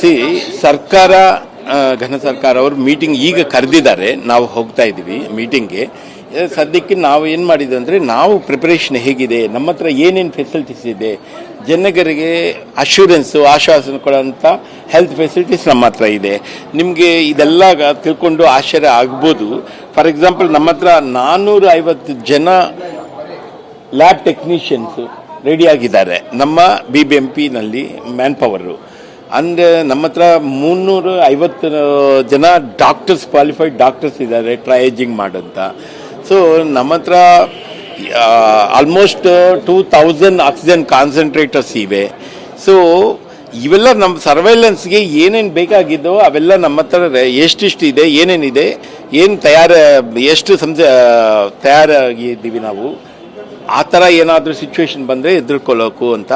C, ಸರ್ಕಾರ ಘನ ಸರ್ಕಾರ ಅವರು ಮೀಟಿಂಗ್ ಈಗ ಕರೆದಿದ್ದಾರೆ. ನಾವು ಹೋಗ್ತಾ ಇದ್ದೀವಿ ಮೀಟಿಂಗ್ಗೆ ಸದ್ಯಕ್ಕೆ ನಾವು ಏನು ಮಾಡಿದ್ವಿ ಅಂದರೆ ನಾವು ಪ್ರಿಪರೇಷನ್ ಹೇಗಿದೆ, ನಮ್ಮ ಹತ್ರ ಏನೇನು ಫೆಸಿಲಿಟೀಸ್ ಇದೆ ಜನಗರಿಗೆ ಅಶ್ಯೂರೆನ್ಸು ಆಶ್ವಾಸನೆ ಕೊಡೋಂಥ ಹೆಲ್ತ್ ಫೆಸಿಲಿಟೀಸ್ ನಮ್ಮ ಹತ್ರ ಇದೆ. ನಿಮಗೆ ಇದೆಲ್ಲ ತಿಳ್ಕೊಂಡು ಆಶ್ಚರ್ಯ ಆಗ್ಬೋದು. ಫಾರ್ ಎಕ್ಸಾಂಪಲ್ ನಮ್ಮ ಹತ್ರ ನಾನ್ನೂರ ಐವತ್ತು ಜನ ಲ್ಯಾಬ್ ಟೆಕ್ನಿಷಿಯನ್ಸು ರೆಡಿ ಆಗಿದ್ದಾರೆ. ನಮ್ಮ ಬಿ ಬಿ ಎಂ ಪಿನಲ್ಲಿ ಮ್ಯಾನ್ ಪವರು ಅಂದರೆ ನಮ್ಮ ಹತ್ರ ಮುನ್ನೂರು ಐವತ್ತು ಜನ ಡಾಕ್ಟರ್ಸ್ ಕ್ವಾಲಿಫೈಡ್ ಡಾಕ್ಟರ್ಸ್ ಇದ್ದಾರೆ ಟ್ರಯೇಜಿಂಗ್ ಮಾಡಂತ. ಸೊ ನಮ್ಮ ಹತ್ರ almost two thousand oxygen concentrators ಇವೆ. ಸೊ ಇವೆಲ್ಲ ನಮ್ಮ ಸರ್ವೈಲೆನ್ಸ್ಗೆ ಏನೇನು ಬೇಕಾಗಿದ್ದೋ ಅವೆಲ್ಲ ನಮ್ಮ ಹತ್ರ ಎಷ್ಟಿಷ್ಟು ಇದೆ ಏನೇನಿದೆ, ಏನು ತಯಾರ, ಎಷ್ಟು ಸಂಜೆ ತಯಾರಾಗಿದ್ದೀವಿ ನಾವು. ಆ ಥರ ಏನಾದರೂ ಸಿಚುವೇಶನ್ ಬಂದರೆ ಎದುರ್ಕೊಳ್ಳೋಕು ಅಂತ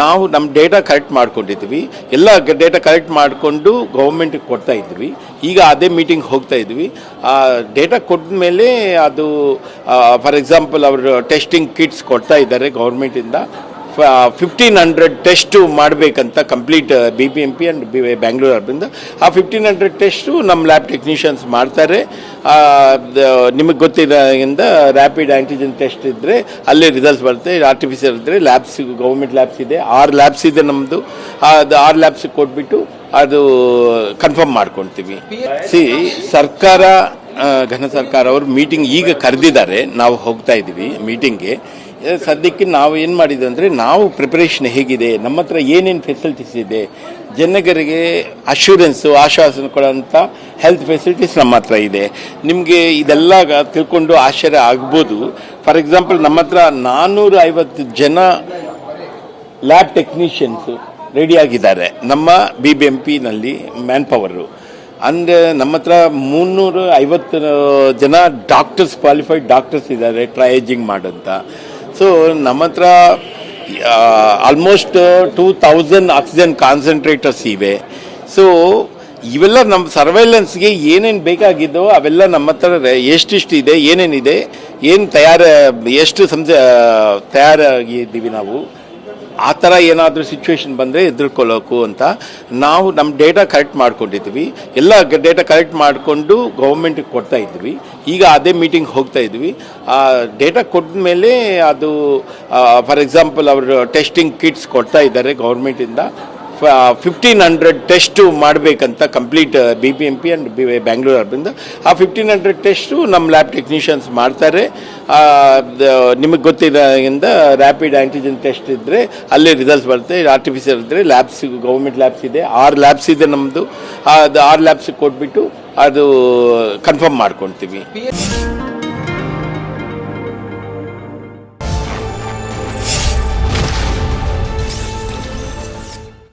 ನಾವು ನಮ್ಮ ಡೇಟಾ ಕರೆಕ್ಟ್ ಮಾಡ್ಕೊಂಡಿದ್ವಿ. ಎಲ್ಲ ಡೇಟಾ ಕರೆಕ್ಟ್ ಮಾಡಿಕೊಂಡು ಗೌರ್ಮೆಂಟಿಗೆ ಕೊಡ್ತಾ ಇದ್ವಿ. ಈಗ ಅದೇ ಮೀಟಿಂಗ್ ಹೋಗ್ತಾ ಇದ್ವಿ. ಆ ಡೇಟಾ ಕೊಟ್ಟ ಮೇಲೆ ಅದು ಫಾರ್ ಎಕ್ಸಾಂಪಲ್ ಅವರು ಟೆಸ್ಟಿಂಗ್ ಕಿಟ್ಸ್ ಕೊಡ್ತಾ ಇದ್ದಾರೆ ಗೌರ್ಮೆಂಟಿಂದ ಫಿಫ್ಟೀನ್ ಹಂಡ್ರೆಡ್ ಟೆಸ್ಟು ಮಾಡಬೇಕಂತ complete B B M P and B Bangalore ಅರ್ಬಿಂದ ಆ ಫಿಫ್ಟೀನ್ ಹಂಡ್ರೆಡ್ ಟೆಸ್ಟು ನಮ್ಮ ಲ್ಯಾಬ್ ಟೆಕ್ನಿಷಿಯನ್ಸ್ ಮಾಡ್ತಾರೆ. ನಿಮಗೆ ಗೊತ್ತಿರೋದ್ರಿಂದ ರ್ಯಾಪಿಡ್ ಆ್ಯಂಟಿಜನ್ ಟೆಸ್ಟ್ ಇದ್ದರೆ ಅಲ್ಲೇ ರಿಸಲ್ಟ್ಸ್ ಬರುತ್ತೆ. ಆರ್ಟಿಫಿಷಿಯಲ್ ಇದ್ದರೆ ಲ್ಯಾಬ್ಸ್ ಗೌರ್ಮೆಂಟ್ ಲ್ಯಾಬ್ಸ್ ಇದೆ. ಆರು ಲ್ಯಾಬ್ಸ್ ಇದೆ ನಮ್ಮದು ಅದು ಆರು ಲ್ಯಾಬ್ಸಿಗೆ ಕೊಟ್ಬಿಟ್ಟು ಅದು ಕನ್ಫರ್ಮ್ ಮಾಡ್ಕೊತೀವಿ ಸಿ ಸರ್ಕಾರ ಘನ ಸರ್ಕಾರ ಅವರು ಮೀಟಿಂಗ್ ಈಗ ಕರೆದಿದ್ದಾರೆ. ನಾವು ಹೋಗ್ತಾ ಇದ್ದೀವಿ ಮೀಟಿಂಗ್ಗೆ ಸದ್ಯಕ್ಕೆ ನಾವು ಏನು ಮಾಡಿದ್ವಿ ಅಂದರೆ ನಾವು ಪ್ರಿಪರೇಷನ್ ಹೇಗಿದೆ, ನಮ್ಮ ಹತ್ರ ಏನೇನು ಫೆಸಿಲಿಟೀಸ್ ಇದೆ ಜನಗರಿಗೆ ಅಶ್ಯೂರೆನ್ಸು ಆಶ್ವಾಸನೆ ಕೊಡೋಂಥ ಹೆಲ್ತ್ ಫೆಸಿಲಿಟೀಸ್ ನಮ್ಮ ಹತ್ರ ಇದೆ. ನಿಮಗೆ ಇದೆಲ್ಲ ತಿಳ್ಕೊಂಡು ಆಶ್ಚರ್ಯ ಆಗ್ಬೋದು. ಫಾರ್ ಎಕ್ಸಾಂಪಲ್ ನಮ್ಮ ಹತ್ರ ನಾನ್ನೂರ ಐವತ್ತು ಜನ ಲ್ಯಾಬ್ ಟೆಕ್ನಿಷಿಯನ್ಸು ರೆಡಿಯಾಗಿದ್ದಾರೆ ನಮ್ಮ ಬಿ ಬಿ ಎಂ ಪಿನಲ್ಲಿ ಮ್ಯಾನ್ ಪವರು ಅಂದರೆ ನಮ್ಮ ಹತ್ರ ಮುನ್ನೂರು ಐವತ್ತು ಜನ ಡಾಕ್ಟರ್ಸ್ ಕ್ವಾಲಿಫೈಡ್ ಡಾಕ್ಟರ್ಸ್ ಇದ್ದಾರೆ ಟ್ರಯೇಜಿಂಗ್ ಮಾಡೋಂಥ ಸೊ ನಮ್ಮ ಹತ್ರ almost two thousand oxygen concentrators ಇವೆ. ಸೊ ಇವೆಲ್ಲ ನಮ್ಮ ಸರ್ವೈಲೆನ್ಸ್ಗೆ ಏನೇನು ಬೇಕಾಗಿದ್ದೋ ಅವೆಲ್ಲ ನಮ್ಮ ಹತ್ರ ಎಷ್ಟಿಷ್ಟು ಇದೆ ಏನೇನಿದೆ, ಏನು ತಯಾರ, ಎಷ್ಟು ಸಂಜೆ ತಯಾರಾಗಿದ್ದೀವಿ ನಾವು. ಆ ಥರ ಏನಾದರೂ ಸಿಚುವೇಶನ್ ಬಂದರೆ ಎದುರ್ಕೊಳ್ಳೋಕು ಅಂತ ನಾವು ನಮ್ಮ ಡೇಟಾ ಕರೆಕ್ಟ್ ಮಾಡ್ಕೊಂಡಿದ್ವಿ. ಎಲ್ಲ ಡೇಟಾ ಕರೆಕ್ಟ್ ಮಾಡಿಕೊಂಡು ಗೌರ್ಮೆಂಟಿಗೆ ಕೊಡ್ತಾ ಇದ್ವಿ. ಈಗ ಅದೇ ಮೀಟಿಂಗ್ ಹೋಗ್ತಾ ಇದ್ವಿ. ಆ ಡೇಟಾ ಕೊಟ್ಟ ಮೇಲೆ ಅದು ಫಾರ್ ಎಕ್ಸಾಂಪಲ್ ಅವರು ಟೆಸ್ಟಿಂಗ್ ಕಿಟ್ಸ್ ಕೊಡ್ತಾ ಇದ್ದಾರೆ ಗೌರ್ಮೆಂಟಿಂದ ಫಿಫ್ಟೀನ್ ಹಂಡ್ರೆಡ್ ಟೆಸ್ಟು ಮಾಡಬೇಕಂತ complete B B M P and B Bangalore ಅರ್ಬಿಂದ ಆ ಫಿಫ್ಟೀನ್ ಹಂಡ್ರೆಡ್ ಟೆಸ್ಟು ನಮ್ಮ ಲ್ಯಾಬ್ ಟೆಕ್ನಿಷಿಯನ್ಸ್ ಮಾಡ್ತಾರೆ. ನಿಮಗೆ ಗೊತ್ತಿರೋದ್ರಿಂದ ರ್ಯಾಪಿಡ್ ಆ್ಯಂಟಿಜನ್ ಟೆಸ್ಟ್ ಇದ್ದರೆ ಅಲ್ಲೇ ರಿಸಲ್ಟ್ಸ್ ಬರುತ್ತೆ. ಆರ್ಟಿಫಿಷಿಯಲ್ ಇದ್ದರೆ ಲ್ಯಾಬ್ಸ್ ಗೌರ್ಮೆಂಟ್ ಲ್ಯಾಬ್ಸ್ ಇದೆ. ಆರು ಲ್ಯಾಬ್ಸ್ ಇದೆ ನಮ್ಮದು ಅದು ಆರು ಲ್ಯಾಬ್ಸಿಗೆ ಕೊಟ್ಬಿಟ್ಟು ಅದು ಕನ್ಫರ್ಮ್ ಮಾಡ್ಕೊಳ್ತೀವಿ